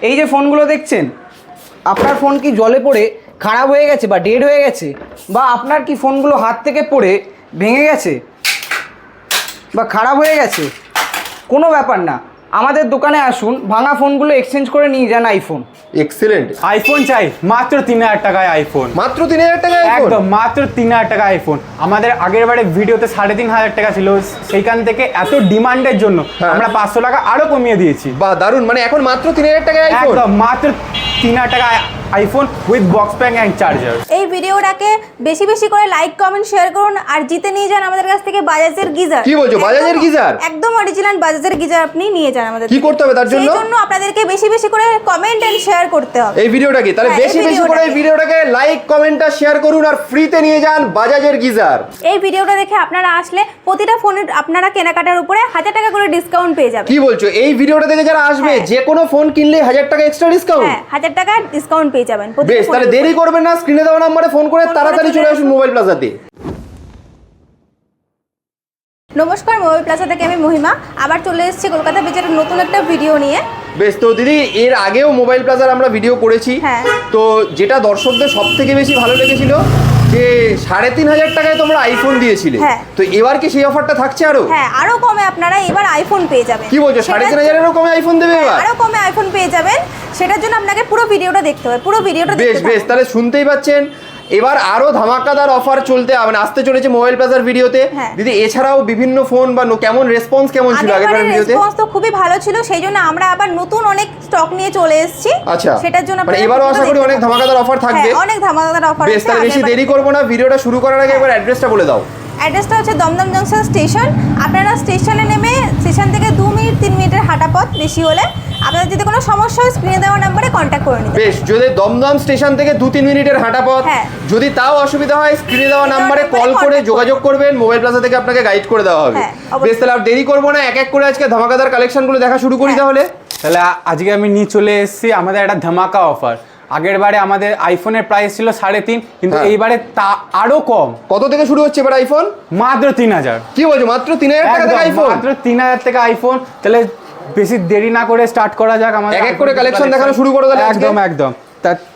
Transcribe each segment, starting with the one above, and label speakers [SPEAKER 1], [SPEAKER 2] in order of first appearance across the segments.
[SPEAKER 1] এই যে ফোনগুলো দেখছেন, আপনার ফোন কি জলে পড়ে, খারাপ হয়ে গেছে বা ডেড হয়ে গেছে, বা আপনার কি ফোনগুলো হাত থেকে পড়ে, ভেঙে গেছে, বা খারাপ হয়ে গেছে? কোনো ব্যাপার না। আমাদের দোকানে আসুন ভাঙা ফোনগুলো এক্সচেঞ্জ করে নিয়ে যান আইফোন
[SPEAKER 2] এক্সেলেন্ট
[SPEAKER 3] আইফোন চাই মাত্র তিন হাজার টাকায় আইফোন
[SPEAKER 2] মাত্র তিন হাজার টাকায়
[SPEAKER 3] একদম মাত্র তিন হাজার টাকা আইফোন আমাদের আগের বারে ভিডিওতে সাড়ে তিন হাজার টাকা ছিল সেইখান থেকে এত ডিমান্ডের জন্য
[SPEAKER 2] হ্যাঁ।
[SPEAKER 3] আমরা পাঁচশো টাকা আরও কমিয়ে দিয়েছি।
[SPEAKER 2] বা দারুণ মানে এখন মাত্র তিন হাজার টাকায় আইফোন
[SPEAKER 3] একদম মাত্র তিন হাজার টাকা iPhone with box pack and charger
[SPEAKER 4] এই ভিডিওটাকে বেশি বেশি করে লাইক কমেন্ট শেয়ার করুন আর জিতে নিয়ে যান আমাদের কাছ থেকে বাজাজের গিজার।
[SPEAKER 2] কি বলছো, বাজাজের গিজার?
[SPEAKER 4] একদম অরিজিনাল বাজাজের গিজার আপনি নিয়ে যান আমাদের
[SPEAKER 2] কি করতে হবে তার জন্য?
[SPEAKER 4] সেই জন্য আপনাদেরকে বেশি বেশি করে কমেন্ট এন্ড শেয়ার করতে হবে।
[SPEAKER 2] এই ভিডিওটাকে তাহলে
[SPEAKER 4] হ্যাঁ,
[SPEAKER 2] বেশি বেশি করে এই ভিডিওটাকে। লাইক কমেন্টটা শেয়ার করুন আর ফ্রিতে নিয়ে যান বাজাজের গিজার।
[SPEAKER 4] এই ভিডিওটা দেখে আপনারা আসলে প্রতিটা ফোনের আপনারা কেনাকাটার উপরে হাজার টাকা করে ডিসকাউন্ট পেয়ে যাবেন।
[SPEAKER 2] কি বলছো? এই ভিডিওটা দেখে যারা আসবে
[SPEAKER 4] হ্যাঁ।
[SPEAKER 2] যে কোনো ফোন কিনলে হাজার টাকা এক্সট্রা ডিসকাউন্ট
[SPEAKER 4] হ্যাঁ হাজার টাকা ডিসকাউন্ট পেয়ে যাবেন
[SPEAKER 2] বেশ তাহলে দেরি। করবেন না স্ক্রিনে দেওয়া নাম্বারে ফোন করে তাড়াতাড়ি
[SPEAKER 4] চলে
[SPEAKER 2] আসুন। মোবাইল প্লাজাতে
[SPEAKER 4] নমস্কার মোবাইল প্লাজা থেকে আমি মহিমা। আবার চলে এসেছি কলকাতা বেচারের নতুন একটা ভিডিও নিয়ে।
[SPEAKER 2] বেশ তো দিদি এর আগেও মোবাইল প্লাজার আমরা ভিডিও করেছি।
[SPEAKER 4] হ্যাঁ।
[SPEAKER 2] তো যেটা দর্শকদের সব থেকে বেশি ভালো লেগেছিল যে সাড়ে তিন হাজার টাকায় তোমরা আইফোন দিয়েছিলে।
[SPEAKER 4] হ্যাঁ।
[SPEAKER 2] তো এবার কি সেই অফারটা থাকছে আরও?
[SPEAKER 4] হ্যাঁ আরও কমে আপনারা এবার আইফোন পেয়ে যাবেন।
[SPEAKER 2] কি বলছো সাড়ে তিন হাজারেরও কমে আইফোন দেবে
[SPEAKER 4] হ্যাঁ,
[SPEAKER 2] এবার?
[SPEAKER 4] আরও কমে আইফোন পেয়ে যাবেন। সেটার জন্য আপনাকে পুরো ভিডিওটা দেখতে হবে পুরো ভিডিওটা
[SPEAKER 2] বেশ বেশ তাহলে শুনতেই পাচ্ছেন। এবার আরও ধামাকাদার অফার চলতে মানে আসতে চলেছে মোবাইল প্লাজার ভিডিওতে
[SPEAKER 4] হ্যাঁ।
[SPEAKER 2] দিদি এছাড়াও বিভিন্ন ফোন বা কেমন রেসপন্স কেমন ছিল আগের
[SPEAKER 4] আগেরবারের
[SPEAKER 2] ভিডিওতে
[SPEAKER 4] রেসপন্স তো খুবই ভালো ছিল সেই জন্য আমরা আবার নতুন অনেক স্টক নিয়ে চলে এসেছি।
[SPEAKER 2] আচ্ছা।
[SPEAKER 4] সেটার জন্য
[SPEAKER 2] মানে এবারেও আশা করি অনেক ধামাকাদার অফার থাকবে।
[SPEAKER 4] হ্যাঁ, অনেক ধামাকাদার অফার
[SPEAKER 2] বেশ তাহলে বেশি দেরি করব না। ভিডিওটা শুরু করার আগে একবার অ্যাড্রেসটা বলে দাও।
[SPEAKER 4] অ্যাড্রেসটা হচ্ছে দমদম জংশন স্টেশন। আপনারা স্টেশনে নেমে স্টেশন থেকে দু মিনিট তিন মিনিটের হাঁটা পথ বেশি হলে আপনাদের যদি কোনো সমস্যা হয় স্ক্রিনে দেওয়া নাম্বারে কন্ট্যাক্ট করে নিতে
[SPEAKER 2] বেশ যদি দমদম স্টেশন থেকে দু তিন মিনিটের হাঁটা পথ
[SPEAKER 4] হ্যাঁ।
[SPEAKER 2] যদি তাও অসুবিধা হয় স্ক্রিনে দেওয়া নাম্বারে কল করে যোগাযোগ করবেন মোবাইল প্লাজা থেকে আপনাকে গাইড করে দেওয়া হবে।
[SPEAKER 4] হ্যাঁ,
[SPEAKER 2] বেশ তাহলে আর দেরি করব না এক এক করে আজকে ধামাকাদার কালেকশনগুলো দেখা শুরু করি
[SPEAKER 4] হ্যাঁ।
[SPEAKER 2] তাহলে।
[SPEAKER 3] তাহলে আজকে আমি নিয়ে চলে এসেছি আমাদের একটা ধামাকা অফার আগের বারে আমাদের আইফোনের প্রাইস ছিল সাড়ে তিন কিন্তু
[SPEAKER 2] হ্যাঁ।
[SPEAKER 3] এইবারে তা আরও কম।
[SPEAKER 2] কত থেকে শুরু হচ্ছে এবার আইফোন
[SPEAKER 3] মাত্র তিন হাজার।
[SPEAKER 2] কি বলছো মাত্র তিন হাজার টাকা থেকে আইফোন
[SPEAKER 3] মাত্র তিন হাজার থেকে আইফোন তাহলে বেশি দেরি না করে স্টার্ট করা যাক আমাদের
[SPEAKER 2] এক এক করে কালেকশন দেখানো শুরু করো তাহলে
[SPEAKER 3] একদম একদম।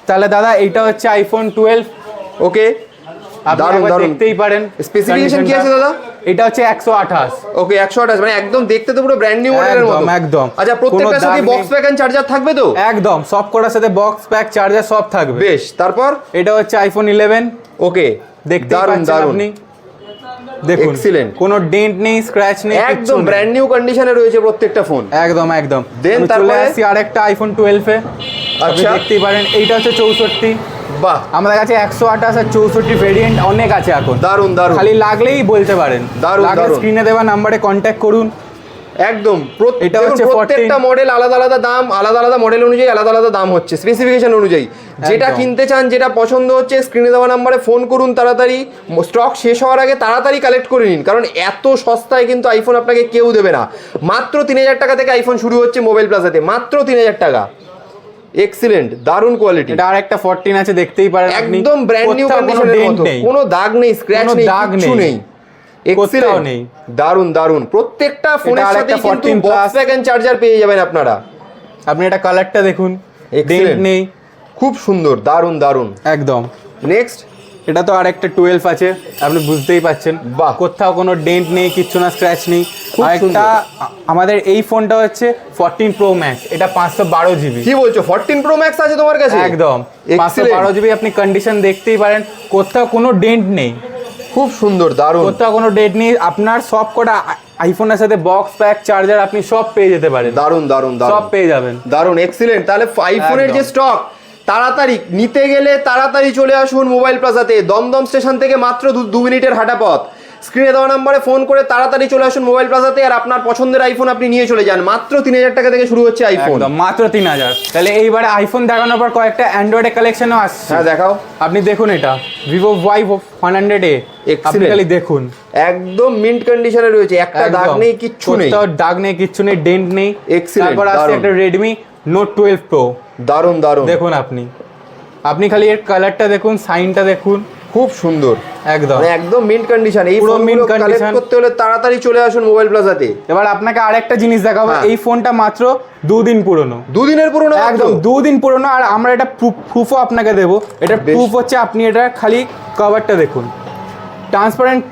[SPEAKER 3] তাহলে দাদা এইটা হচ্ছে আইফোন টুয়েলভ
[SPEAKER 2] ওকে
[SPEAKER 3] আপনি দেখতেই পারেন
[SPEAKER 2] স্পেসিফিকেশন কি আছে দাদা?
[SPEAKER 3] এটা হচ্ছে একশো আঠাশ।
[SPEAKER 2] ওকে একশো আঠাশ মানে একদম দেখতে তো পুরো ব্র্যান্ড নিউ মডেলের মতো।
[SPEAKER 3] একদম।
[SPEAKER 2] আচ্ছা প্রত্যেকটার সাথে বক্স প্যাক এন্ড চার্জার থাকবে তো?
[SPEAKER 3] একদম সব করার সাথে বক্স প্যাক চার্জার সব থাকবে।
[SPEAKER 2] বেশ তারপর?
[SPEAKER 3] এটা হচ্ছে আইফোন ইলেভেন
[SPEAKER 2] ওকে
[SPEAKER 3] দেখতে পাচ্ছেন আপনি। দেখুন
[SPEAKER 2] Excellent.
[SPEAKER 3] কোনো ডেন্ট নেই স্ক্র্যাচ নেই
[SPEAKER 2] একদম ব্র্যান্ড নিউ কন্ডিশনে রয়েছে প্রত্যেকটা ফোন
[SPEAKER 3] একদম একদম। চলে
[SPEAKER 2] তারপরে?
[SPEAKER 3] আসছি আরেকটা আইফোন টুয়েলভে আপনি
[SPEAKER 2] আচ্ছা।
[SPEAKER 3] দেখতেই পারেন এইটা হচ্ছে চৌষট্টি।
[SPEAKER 2] বাহ।
[SPEAKER 3] আমাদের কাছে একশো আঠাশ আর চৌষট্টি ভেরিয়েন্ট অনেক আছে এখন।
[SPEAKER 2] দারুণ দারুণ
[SPEAKER 3] খালি লাগলেই বলতে পারেন। দারুণ,
[SPEAKER 2] দারুণ।
[SPEAKER 3] স্ক্রিনে দেওয়া নাম্বারে কন্ট্যাক্ট করুন।
[SPEAKER 2] একদম।
[SPEAKER 3] এটা হচ্ছে
[SPEAKER 2] প্রত্যেকটা মডেল আলাদা আলাদা দাম আলাদা আলাদা মডেল অনুযায়ী আলাদা আলাদা দাম হচ্ছে। স্পেসিফিকেশন অনুযায়ী। যেটা কিনতে চান যেটা পছন্দ হচ্ছে স্ক্রিনে দেওয়া নাম্বারে ফোন করুন তাড়াতাড়ি। স্টক শেষ হওয়ার আগে তাড়াতাড়ি কালেক্ট করে নিন। কারণ এত সস্তায় কিন্তু আইফোন আপনাকে কেউ দেবে না। মাত্র তিন হাজার টাকা থেকে আইফোন শুরু হচ্ছে মোবাইল প্লাজাতে মাত্র তিন হাজার টাকা। এক্সিলেন্ট দারুণ কোয়ালিটি
[SPEAKER 3] এটা আরেকটা ফোরটিন আছে দেখতেই পারেন আপনি।
[SPEAKER 2] একদম ব্র্যান্ড নিউ
[SPEAKER 3] কোনো
[SPEAKER 2] কন্ডিশনের মতো। কোনো দাগ নেই স্ক্র্যাচ নেই
[SPEAKER 3] দাগ
[SPEAKER 2] কিছু
[SPEAKER 3] নেই।
[SPEAKER 2] এক্সিলেন্ট
[SPEAKER 3] নেই।
[SPEAKER 2] দারুণ দারুণ। প্রত্যেকটা ফোনের সাথে কিন্তু বক্স সেকেন্ড চার্জার পেয়ে যাবেন আপনারা।
[SPEAKER 3] আপনি এটা কালারটা দেখুন।
[SPEAKER 2] এক্সিলেন্ট
[SPEAKER 3] নেই।
[SPEAKER 2] খুব সুন্দর দারুণ দারুণ
[SPEAKER 3] একদম।
[SPEAKER 2] নেক্সট
[SPEAKER 3] এটা তো আরেকটা টুয়েলভ আছে আপনি বুঝতেই পাচ্ছেন
[SPEAKER 2] বাহ।
[SPEAKER 3] কোথাও কোনো ডেন্ট নেই কিচ্ছু না স্ক্র্যাচ নেই। আরেকটা আমাদের এই ফোনটা হচ্ছে ফোরটিন প্রো ম্যাক্স এটা পাঁচশো বারো জিবি
[SPEAKER 2] কি বলছো? 14 প্রো ম্যাক্স আছে তোমার কাছে?
[SPEAKER 3] একদম। পাঁচশো বারো জিবি আপনি কন্ডিশন দেখতেই পারেন কোথাও কোনো ডেন্ট নেই।
[SPEAKER 2] খুব সুন্দর দারুণ।
[SPEAKER 3] কোথাও কোনো ডেন্ট নেই আপনার সব কটা আইফোনের সাথে বক্স প্যাক চার্জার আপনি সব পেয়ে যেতে পারেন।
[SPEAKER 2] দারুণ দারুণ
[SPEAKER 3] সব পেয়ে যাবেন।
[SPEAKER 2] দারুণ এক্সিলেন্ট তাহলে আইফোনের যে স্টক তাড়াতাড়ি নিতে গেলে তাড়াতাড়ি চলে আসুন মোবাইল প্লাজাতে। দমদম স্টেশন থেকে মাত্র দু- মিনিটের হাঁটা পথ স্ক্রিনে দেওয়া নাম্বারে ফোন করে তাড়াতাড়ি চলে আসুন মোবাইল প্লাজাতে আর আপনার পছন্দের আইফোন আপনি নিয়ে চলে যান। মাত্র তিন হাজার টাকা থেকে শুরু হচ্ছে আইফোন
[SPEAKER 3] মাত্র তিন হাজার। তাহলে এইবারে আইফোন দেখানোর পর কয়েকটা অ্যান্ড্রয়েডের কালেকশনও আসছে।
[SPEAKER 2] হ্যাঁ দেখাও।
[SPEAKER 3] আপনি দেখুন এটা। Vivo Y one hundred A আপনি খালি দেখুন।
[SPEAKER 2] একদম মিন্ট কন্ডিশনে রয়েছে। একটা দাগ নেই কিচ্ছু নেই।
[SPEAKER 3] দাগ নেই কিচ্ছু নেই ডেন্ট নেই। তারপর আছে একটা রেডমি নোট টুয়েলভ প্রো
[SPEAKER 2] দারুণ দারুণ।
[SPEAKER 3] দেখুন আপনি। আপনি খালি এর কালারটা দেখুন সাইনটা দেখুন।
[SPEAKER 2] খুব সুন্দর।
[SPEAKER 3] একদম।
[SPEAKER 2] মানে একদম মিন্ট কন্ডিশন এই
[SPEAKER 3] পুরো
[SPEAKER 2] ফোনগুলো
[SPEAKER 3] কন্ডিশন
[SPEAKER 2] করতে হলে তাড়াতাড়ি চলে আসুন মোবাইল প্লাজাতে
[SPEAKER 3] এবার আপনাকে আরেকটা জিনিস দেখাবো।
[SPEAKER 2] হ্যাঁ।
[SPEAKER 3] এই ফোনটা মাত্র দুদিন পুরনো।
[SPEAKER 2] দুদিনের পুরনো
[SPEAKER 3] একদম দুদিন পুরনো। আর আমরা এটা প্রুফও আপনাকে দেবো। এটা। প্রুফ হচ্ছে আপনি এটা খালি কভারটা দেখুন। ট্রান্সপারেন্ট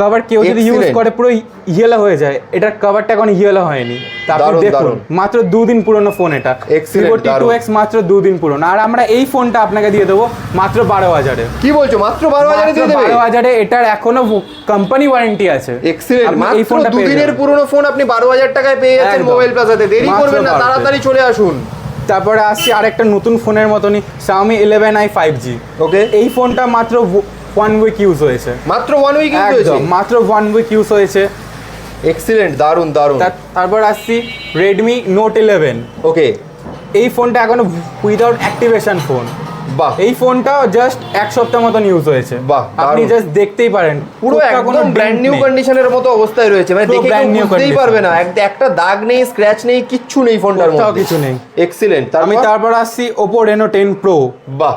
[SPEAKER 3] কভার কেউ যদি ইউজ করে পুরো ইয়েলো হয়ে যায়। এটার কভারটা এখন ইয়েলো হয়নি।
[SPEAKER 2] তারপর
[SPEAKER 3] দেখুন। মাত্র দুদিন পুরনো ফোন এটা। Vivo T two. এক্স মাত্র দুদিন পুরনো। আর আমরা এই ফোনটা আপনাকে দিয়ে দেবো মাত্র বারো হাজারে।
[SPEAKER 2] কি বলছো? মাত্র বারো হাজারে দিয়ে দেবে?
[SPEAKER 3] বারো হাজারে এটার এখনও কোম্পানি ওয়ারেন্টি আছে।
[SPEAKER 2] এক্সিলেন্ট
[SPEAKER 3] এই ফোনটা
[SPEAKER 2] দুদিনের পুরনো ফোন আপনি বারো হাজার টাকায় পেয়ে যাচ্ছেন মোবাইল প্লাজাতে দেরি করবেন না তাড়াতাড়ি চলে আসুন।
[SPEAKER 3] তারপরে আসছি আরেকটা নতুন ফোনের মতনই Xiaomi 11i 5G
[SPEAKER 2] ওকে
[SPEAKER 3] এই ফোনটা মাত্র ওয়ান উইক ইউজ হয়েছে।
[SPEAKER 2] মাত্র ওয়ান উইক ইউজ হয়েছে?
[SPEAKER 3] মাত্র ওয়ান উইক ইউজ হয়েছে।
[SPEAKER 2] এক্সিলেন্ট দারুণ
[SPEAKER 3] দারুণ তারপর আসছি রেডমি নোট ইলেভেন
[SPEAKER 2] ওকে
[SPEAKER 3] এই ফোনটা এখনও উইদাউট অ্যাক্টিভেশন ফোন
[SPEAKER 2] বাহ।
[SPEAKER 3] এই ফোনটা জাস্ট এক সপ্তাহ মতন ইউজ হয়েছে।
[SPEAKER 2] বাহ,
[SPEAKER 3] আপনি জাস্ট দেখতেই পারেন
[SPEAKER 2] পুরো একদম ব্র্যান্ড নিউ। কন্ডিশনের মতো অবস্থায় রয়েছে। মানে দেখে কেউ
[SPEAKER 3] new
[SPEAKER 2] বুঝতেই পারবে না। একটা দাগ নেই স্ক্র্যাচ নেই কিচ্ছু নেই ফোনটার মধ্যে।
[SPEAKER 3] কিছু নেই।
[SPEAKER 2] এক্সিলেন্ট
[SPEAKER 3] আমি
[SPEAKER 2] তারপর?
[SPEAKER 3] তারপর আসছি ওপো রেনো টেন প্রো
[SPEAKER 2] বাহ।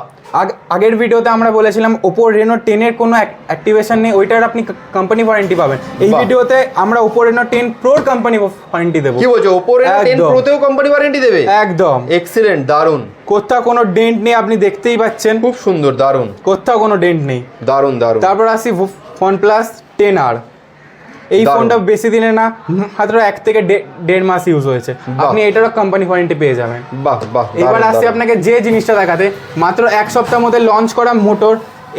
[SPEAKER 3] আগের ভিডিওতে আমরা বলেছিলাম ওপো রেনো টেনের কোনো অ্যাক্টিভেশন নেই ওইটার আপনি কোম্পানি ওয়ারেন্টি পাবেন। এই ভিডিওতে আমরা ওপো রেনো টেন প্রোর কোম্পানি ওয়ারেন্টি দেবো।
[SPEAKER 2] কি বলছো? Oppo Reno ten. প্রোতেও company warranty দেবে?
[SPEAKER 3] একদম।
[SPEAKER 2] এক্সিলেন্ট দারুণ
[SPEAKER 3] কোথাও কোনো ডেন্ট নেই আপনি দেখতেই পাচ্ছেন।
[SPEAKER 2] খুব সুন্দর দারুণ
[SPEAKER 3] কোথাও কোনো ডেন্ট নেই।
[SPEAKER 2] দারুণ দারুণ
[SPEAKER 3] তারপর আসি ওয়ান প্লাস টেন আর এই ফোনটা বেশি দিনে না মাত্র এক থেকে দেড় মাস ইউজ হয়েছে। আপনি এটারও কোম্পানি ওয়ারেন্টি পেয়ে যাবেন।
[SPEAKER 2] বাহ বাহ
[SPEAKER 3] এবার আসছি আপনাকে যে জিনিসটা দেখাতে মাত্র এক সপ্তাহ মধ্যে লঞ্চ করা motor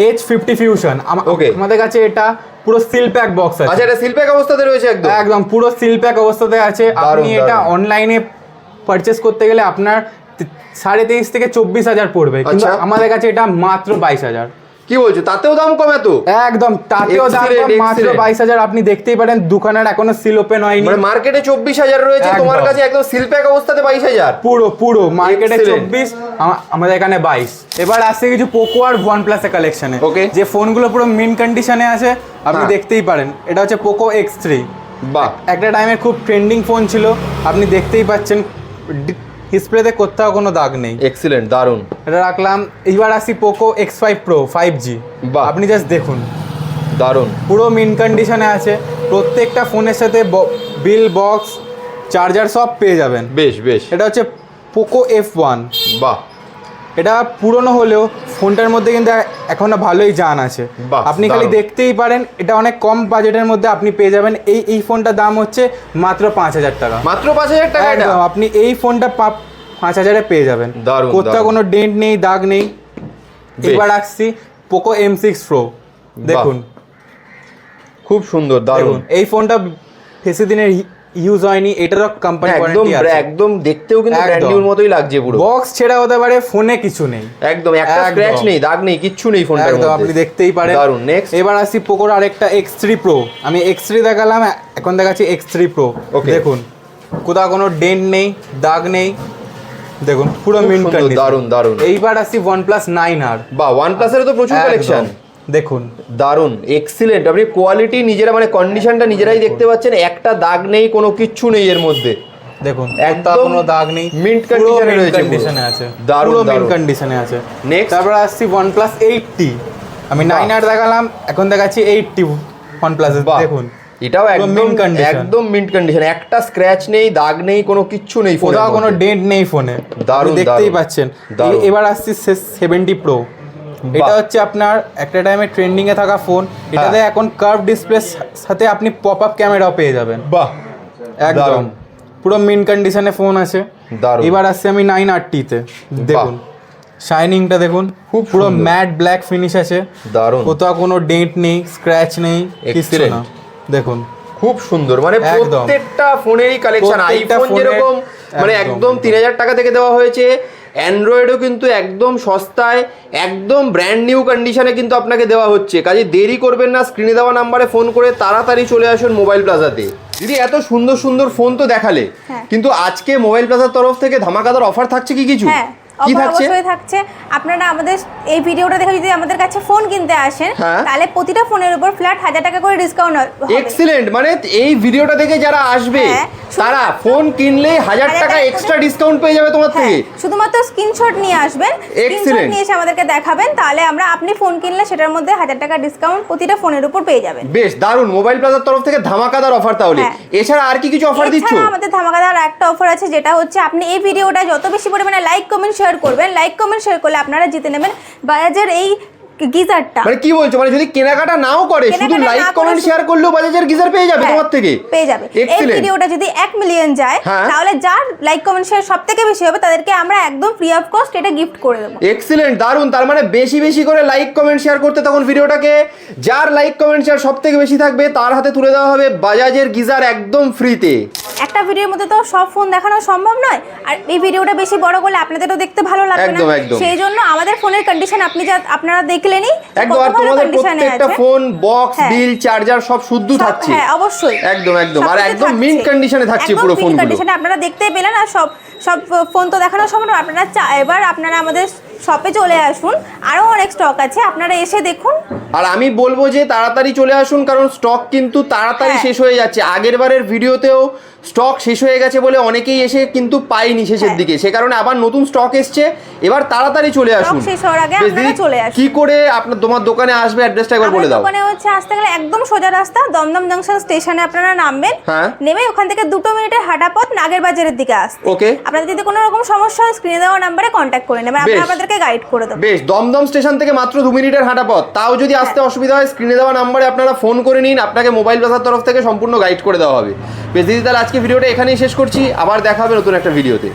[SPEAKER 3] H fifty fusion
[SPEAKER 2] Okay.
[SPEAKER 3] আমাদের কাছে এটা পুরো সিল প্যাক বক্স আছে।
[SPEAKER 2] আচ্ছা এটা সিলপ্যাক অবস্থাতে রয়েছে একদম?
[SPEAKER 3] একদম পুরো সিল প্যাক অবস্থাতে আছে। আপনি এটা অনলাইনে পারচেস করতে গেলে আপনার সাড়ে তেইশ থেকে চব্বিশ হাজার পড়বে। কিন্তু
[SPEAKER 2] আচ্ছা।
[SPEAKER 3] আমাদের কাছে এটা মাত্র বাইশ হাজার।
[SPEAKER 2] কি বলছো? তাতেও দাম কম এত
[SPEAKER 3] একদম তাতেও দাম মাত্র. বাইশ হাজার। আপনি দেখতেই পারেন দোকানের এখনও সিল ওপেন হয়নি।
[SPEAKER 2] মানে মার্কেটে চব্বিশ হাজার রয়েছে তোমার কাছে একদম সিলপ্যাক অবস্থাতে বাইশ হাজার।
[SPEAKER 3] পুরো পুরো মার্কেটে. চব্বিশ আমাদের এখানে বাইশ। এবার আসছে কিছু পোকো আর ওয়ান প্লাসের কালেকশনে
[SPEAKER 2] Okay.
[SPEAKER 3] যে ফোনগুলো পুরো মিন কন্ডিশনে আছে আপনি
[SPEAKER 2] হ্যাঁ।
[SPEAKER 3] দেখতেই পারেন। এটা হচ্ছে পোকো এক্স থ্রি
[SPEAKER 2] বাহ।
[SPEAKER 3] একটা টাইমে খুব ট্রেন্ডিং ফোন ছিল আপনি দেখতেই পাচ্ছেন। ডিসপ্লেতে কোথাও কোনো দাগ নেই।
[SPEAKER 2] এক্সিলেন্ট দারুণ
[SPEAKER 3] এটা রাখলাম এইবার আসি Poco X five pro five G. আপনি জাস্ট দেখুন।
[SPEAKER 2] দারুণ
[SPEAKER 3] পুরো মিন কন্ডিশনে আছে। প্রত্যেকটা ফোনের সাথে বিল বক্স চার্জার সব পেয়ে যাবেন।
[SPEAKER 2] বেশ বেশ।
[SPEAKER 3] এটা হচ্ছে পোকো এফ ওয়ান
[SPEAKER 2] বাহ।
[SPEAKER 3] এটা পুরনো হলেও ফোনটার মধ্যে কিন্তু এখনও ভালোই জান আছে। আপনি খালি দেখতেই পারেন এটা অনেক কম বাজেটের মধ্যে আপনি পেয়ে যাবেন। এই এই ফোনটার দাম হচ্ছে মাত্র পাঁচ হাজার টাকা।
[SPEAKER 2] মাত্র পাঁচ হাজার টাকা
[SPEAKER 3] একদম আপনি এই ফোনটা পাঁচ হাজারে পেয়ে যাবেন। কোথাও কোনো ডেন্ট নেই দাগ নেই। এবার আসছি পোকো এম সিক্স প্রো দেখুন।
[SPEAKER 2] খুব সুন্দর দারুণ
[SPEAKER 3] এই ফোনটা বেশি দিনের ইউজ হয়নি এটারও কোম্পানি
[SPEAKER 2] একদম একদম দেখতেও কিন্তু। ব্র্যান্ড নিউর মতোই লাগছে পুরো।
[SPEAKER 3] বক্স ছেড়া হতে পারে ফোনে কিছু নেই।
[SPEAKER 2] একদম একটা স্ক্র্যাচ নেই দাগ নেই কিচ্ছু নেই ফোনটার
[SPEAKER 3] একদম
[SPEAKER 2] মধ্যে।
[SPEAKER 3] আপনি দেখতেই পারেন।
[SPEAKER 2] দারুণ নেক্সট
[SPEAKER 3] এবার আসি পোকোর আরেকটা এক্স থ্রি প্রো আমি এক্স থ্রি দেখালাম এখন দেখাচ্ছি এক্স থ্রি প্রো
[SPEAKER 2] Okay.
[SPEAKER 3] দেখুন কোথাও কোনো ডেন্ট নেই দাগ নেই। দেখুন পুরো মিন কন্ডিশন
[SPEAKER 2] দারুণ, দারুণ।
[SPEAKER 3] এইবার আসি নাইন আর
[SPEAKER 2] বা ওয়ান প্লাসেরও তো প্রচুর কালেকশন
[SPEAKER 3] দেখুন।
[SPEAKER 2] দারুণ এক্সিলেন্ট আপনি কোয়ালিটি নিজেরা মানে কন্ডিশনটা নিজেরাই দেখতে পাচ্ছেন একটা দাগ নেই কোনো কিচ্ছু নেই এর মধ্যে।
[SPEAKER 3] দেখুন
[SPEAKER 2] একদম
[SPEAKER 3] কোনো দাগ নেই
[SPEAKER 2] এ
[SPEAKER 3] mint
[SPEAKER 2] রয়েছে।
[SPEAKER 3] আছে
[SPEAKER 2] দারুণ,
[SPEAKER 3] মিন
[SPEAKER 2] দারুণ।
[SPEAKER 3] কন্ডিশনে আছে।
[SPEAKER 2] Next?
[SPEAKER 3] তারপর আসছি প্লাস এইটটি আমি
[SPEAKER 2] বাহ।
[SPEAKER 3] নাইন আর দেখালাম এখন দেখাচ্ছি এইটটি ওয়ান প্লাস
[SPEAKER 2] বাহ।
[SPEAKER 3] দেখুন।
[SPEAKER 2] এটাও একদম। একদম মিন্ট কন্ডিশন একটা স্ক্র্যাচ নেই দাগ নেই কোনো কিচ্ছু নেই
[SPEAKER 3] কোথাও কোনো ডেন্ট নেই ফোনে
[SPEAKER 2] দারুণ,
[SPEAKER 3] দেখতেই পাচ্ছেন।
[SPEAKER 2] দারুণ।
[SPEAKER 3] এবার আসছি সেভেন্টি প্রো এটা হচ্ছে আপনার একটা টাইমে ট্রেন্ডিং এ থাকা ফোন এটাতে
[SPEAKER 2] হ্যাঁ।
[SPEAKER 3] এখন কার্ভ ডিসপ্লে সাথে আপনি পপ আপ ক্যামেরাও পেয়ে যাবেন।
[SPEAKER 2] বাহ।
[SPEAKER 3] একদম। পুরো মিন কন্ডিশনে ফোন আছে। এবার আসছি আমি নাইন আটটিতে দেখুন। শাইনিংটা দেখুন।
[SPEAKER 2] খুব
[SPEAKER 3] পুরো। ম্যাট ব্ল্যাক ফিনিশ আছে।
[SPEAKER 2] দারুণ।
[SPEAKER 3] কোথাও কোনো ডেন্ট নেই স্ক্র্যাচ নেই কিছু না। দেখুন।
[SPEAKER 2] খুব সুন্দর। মানে। প্রত্যেকটা ফোনেরই কালেকশন আইফোন যেরকম মানে
[SPEAKER 3] একদম।
[SPEAKER 2] একদম তিন হাজার টাকা থেকে দেওয়া হয়েছে। অ্যান্ড্রয়েডও কিন্তু একদম সস্তায় একদম ব্র্যান্ড নিউ কন্ডিশনে কিন্তু আপনাকে দেওয়া হচ্ছে। কাজে দেরি করবেন না স্ক্রিনে দেওয়া নাম্বারে ফোন করে তাড়াতাড়ি চলে আসুন মোবাইল প্লাজাতে দিদি এত সুন্দর সুন্দর ফোন তো দেখালে।
[SPEAKER 4] হ্যাঁ।
[SPEAKER 2] কিন্তু আজকে মোবাইল প্লাজার তরফ থেকে ধামাকাদার অফার থাকছে কি কিছু?
[SPEAKER 4] হ্যাঁ। অবশ্যই থাকছে? আপনারা আমাদের এই ভিডিওটা দেখে যদি আমাদের কাছে ফোন কিনতে আসেন
[SPEAKER 2] হ্যাঁ।
[SPEAKER 4] তাহলে প্রতিটা ফোনের উপর ফ্ল্যাট হাজার টাকা করে ডিসকাউন্ট হবে।
[SPEAKER 2] এক্সিলেন্ট মানে এই ভিডিওটা দেখে যারা আসবে
[SPEAKER 4] হ্যাঁ,
[SPEAKER 2] তারা ফোন কিনলে হাজার টাকা এক্সট্রা ডিসকাউন্ট পেয়ে যাবে তোমার
[SPEAKER 4] হ্যাঁ
[SPEAKER 2] থেকে।
[SPEAKER 4] শুধুমাত্র স্ক্রিনশট নিয়ে আসবেন। স্ক্রিনশট নিয়ে এসে আমাদেরকে দেখাবেন তাহলে আমরা আপনি ফোন কিনলে সেটার মধ্যে হাজার টাকা ডিসকাউন্ট প্রতিটা ফোনের উপর পেয়ে যাবেন।
[SPEAKER 2] বেশ দারুণ মোবাইল প্লাজার তরফ থেকে ধামাকাদার অফার তাহলে। এছাড়া আর কি কিছু অফার দিচ্ছ?
[SPEAKER 4] আমাদের ধামাকাদার একটা অফার আছে যেটা হচ্ছে আপনি এই ভিডিওটা যত বেশি পরিমাণে লাইক কমেন্ট শেয়ার করবেন লাইক কমেন্ট শেয়ার করলে আপনারা জিতে নেবেন। বাজাজের এই গিজারটা।
[SPEAKER 2] মানে কি বলছো? মানে যদি কেনাকাটা নাও করে শুধু লাইক কমেন্ট শেয়ার করলেও বাজাজের গিজার পেয়ে যাবে
[SPEAKER 4] হ্যাঁ,
[SPEAKER 2] তোমার থেকে?
[SPEAKER 4] পেয়ে যাবে। এই ভিডিওটা যদি এক মিলিয়ন যায়
[SPEAKER 2] হ্যাঁ।
[SPEAKER 4] তাহলে যার লাইক কমেন্ট শেয়ার সব থেকে বেশি হবে তাদেরকে আমরা একদম ফ্রি অফ কস্ট এটা গিফট করে দেবো।
[SPEAKER 2] এক্সিলেন্ট দারুণ তার মানে বেশি বেশি করে লাইক কমেন্ট শেয়ার করতে তখন ভিডিওটাকে যার লাইক কমেন্ট শেয়ার সব থেকে বেশি থাকবে তার হাতে তুলে দেওয়া হবে বাজাজের গিজার একদম ফ্রিতে
[SPEAKER 4] একটা ভিডিওর মধ্যে তো সব ফোন দেখানো সম্ভব নয় আর এই ভিডিওটা বেশি বড় করলে আপনাদেরও দেখতে ভালো লাগবে না। সেই জন্য আমাদের ফোনের কন্ডিশন আপনি যা আপনারা যে
[SPEAKER 2] একদম আর তোমাদের প্রত্যেকটা ফোন বক্স। বিল চার্জার সব শুদ্ধ থাকছে।
[SPEAKER 4] হ্যাঁ অবশ্যই।
[SPEAKER 2] একদম একদম। আর একদম কন্ডিশনে থাকছে। পুরো
[SPEAKER 4] condition এ আপনারা দেখতেই পেলেন আর সব সব ফোন তো দেখানো সম্ভব আপনারা এবার আপনারা আমাদের শপে চলে আসুন। আরও অনেক স্টক আছে আপনারা এসে দেখুন।
[SPEAKER 2] আর আমি বলব যে তাড়াতাড়ি চলে আসুন কারণ স্টক কিন্তু তাড়াতাড়ি
[SPEAKER 4] হ্যাঁ।
[SPEAKER 2] শেষ হয়ে যাচ্ছে। আগের বারের ভিডিওতেও স্টক শেষ হয়ে গেছে বলে অনেকেই এসে কিন্তু পাইনি শেষের
[SPEAKER 4] হ্যাঁ।
[SPEAKER 2] দিকে। সে কারণে আবার নতুন স্টক এসছে। এবার তাড়াতাড়ি চলে আসুন।
[SPEAKER 4] শেষ হওয়ার আগে আপনারা চলে আসুন।
[SPEAKER 2] কি করে আপনার তোমার দোকানে আসবে? অ্যাড্রেসটা একবার বলে দাও।
[SPEAKER 4] দোকানে হচ্ছে আসতে গেলে একদম সোজা রাস্তা দমদম জংশন স্টেশনে আপনারা নামবেন।
[SPEAKER 2] হ্যাঁ।
[SPEAKER 4] নেমে ওখান থেকে দুটো মিনিটের হাঁটা পথ নাগের বাজারের দিকে আসতে।
[SPEAKER 2] ওকে।
[SPEAKER 4] আপনাদের যদি কোনো রকম সমস্যা হয় স্ক্রিনে দেওয়া নাম্বারে কন্ট্যাক্ট করে নেবেন। আমরা আপনাদেরকে গাইড করে দেবো।
[SPEAKER 2] বেশ দমদম স্টেশন থেকে মাত্র দু মিনিটের হাঁটা পথ তাও যদি আসতে অসুবিধা হয় স্ক্রিনে দেওয়া নাম্বারে আপনারা ফোন করে নিন। আপনাকে মোবাইল বাজার তরফ থেকে সম্পূর্ণ গাইড করে দেওয়া হবে। বেশ দিদি তাহলে আজকে ভিডিওটা এখানেই শেষ করছি। আবার দেখা হবে নতুন একটা ভিডিওতে।